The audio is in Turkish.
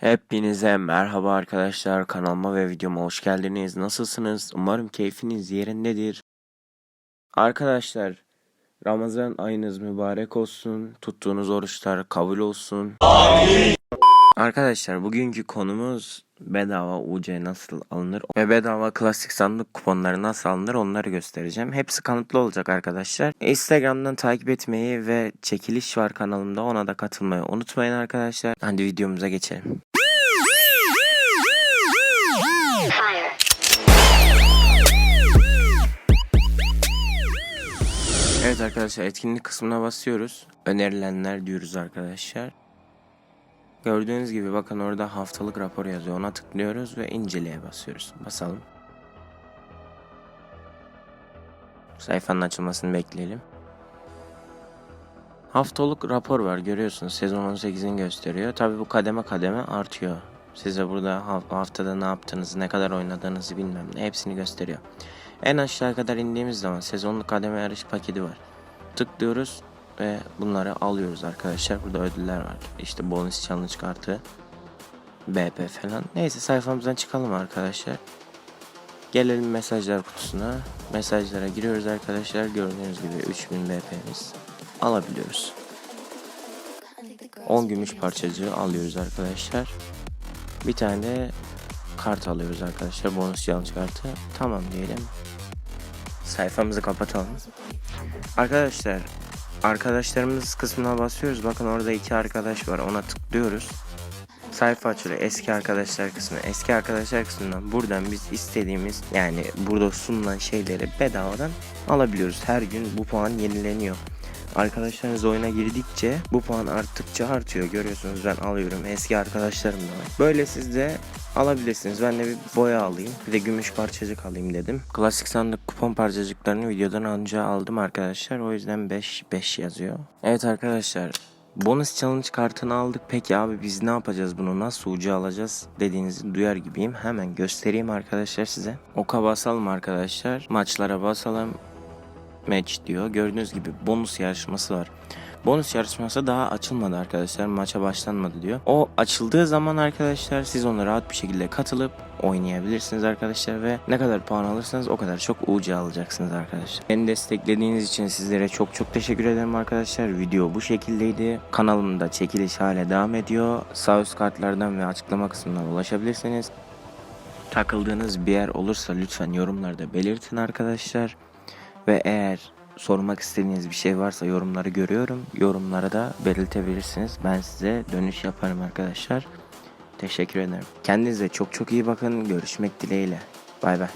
Hepinize merhaba arkadaşlar kanalıma ve videoma hoş geldiniz. Nasılsınız? Umarım keyfiniz yerindedir. Arkadaşlar Ramazan ayınız mübarek olsun. Tuttuğunuz oruçlar kabul olsun. Arkadaşlar bugünkü konumuz bedava UC nasıl alınır ve bedava klasik sandık kuponları nasıl alınır onları göstereceğim. Hepsi kanıtlı olacak arkadaşlar. Instagram'dan takip etmeyi ve çekiliş var kanalımda ona da katılmayı unutmayın arkadaşlar. Hadi videomuza geçelim. Evet arkadaşlar etkinlik kısmına basıyoruz. Önerilenler diyoruz arkadaşlar. Gördüğünüz gibi bakın orada haftalık rapor yazıyor. Ona tıklıyoruz ve inceleye basıyoruz. Basalım. Sayfanın açılmasını bekleyelim. Haftalık rapor var görüyorsunuz. Sezon 18'in gösteriyor. Tabi bu kademe kademe artıyor. Size burada ha- haftada ne yaptığınızı, ne kadar oynadığınızı bilmem ne hepsini gösteriyor. En aşağı kadar indiğimiz zaman sezonluk kademe yarış paketi var. Tıklıyoruz ve bunları alıyoruz arkadaşlar. Burada ödüller var. İşte bonus challenge kartı, BP falan. Neyse sayfamızdan çıkalım arkadaşlar. Gelelim mesajlar kutusuna. Mesajlara giriyoruz arkadaşlar. Gördüğünüz gibi 3000 BP'miz alabiliyoruz. 10 gümüş parçacığı alıyoruz arkadaşlar. Bir tane de kart alıyoruz arkadaşlar. Bonus challenge kartı. Tamam diyelim. Sayfamızı kapatalım. Arkadaşlar arkadaşlarımız kısmına basıyoruz. Bakın orada iki arkadaş var. Ona tıklıyoruz. Sayfa açılıyor. Eski arkadaşlar kısmı. Eski arkadaşlar kısmından buradan biz istediğimiz yani burada sunulan şeyleri bedavadan alabiliyoruz. Her gün bu puan yenileniyor. Arkadaşlarınız oyuna girdikçe bu puan arttıkça artıyor. Görüyorsunuz ben alıyorum. Eski arkadaşlarım da var. Böyle siz de alabilirsiniz. Ben de bir boya alayım. Bir de gümüş parçacık alayım dedim. Klasik sandık kupon parçacıklarını videodan önce aldım arkadaşlar. O yüzden 5 5 yazıyor. Evet arkadaşlar Bonus challenge kartını aldık. Peki abi biz ne yapacağız bunu? Nasıl ucu alacağız? Dediğinizi duyar gibiyim. Hemen göstereyim arkadaşlar size. Oka basalım arkadaşlar. Maçlara basalım. Match diyor. Gördüğünüz gibi bonus yarışması var. Bonus yarışması daha açılmadı arkadaşlar. Maça başlanmadı diyor. O açıldığı zaman arkadaşlar siz ona rahat bir şekilde katılıp oynayabilirsiniz arkadaşlar ve ne kadar puan alırsanız o kadar çok UC alacaksınız arkadaşlar. Beni desteklediğiniz için sizlere çok çok teşekkür ederim arkadaşlar. Video bu şekildeydi. Kanalımda çekiliş hala devam ediyor. Sağ üst kartlardan ve açıklama kısmından ulaşabilirsiniz. Takıldığınız bir yer olursa lütfen yorumlarda belirtin arkadaşlar. Ve eğer sormak istediğiniz bir şey varsa yorumları görüyorum. Yorumlara da belirtebilirsiniz. Ben size dönüş yaparım arkadaşlar. Teşekkür ederim. Kendinize çok çok iyi bakın. Görüşmek dileğiyle. Bay bay.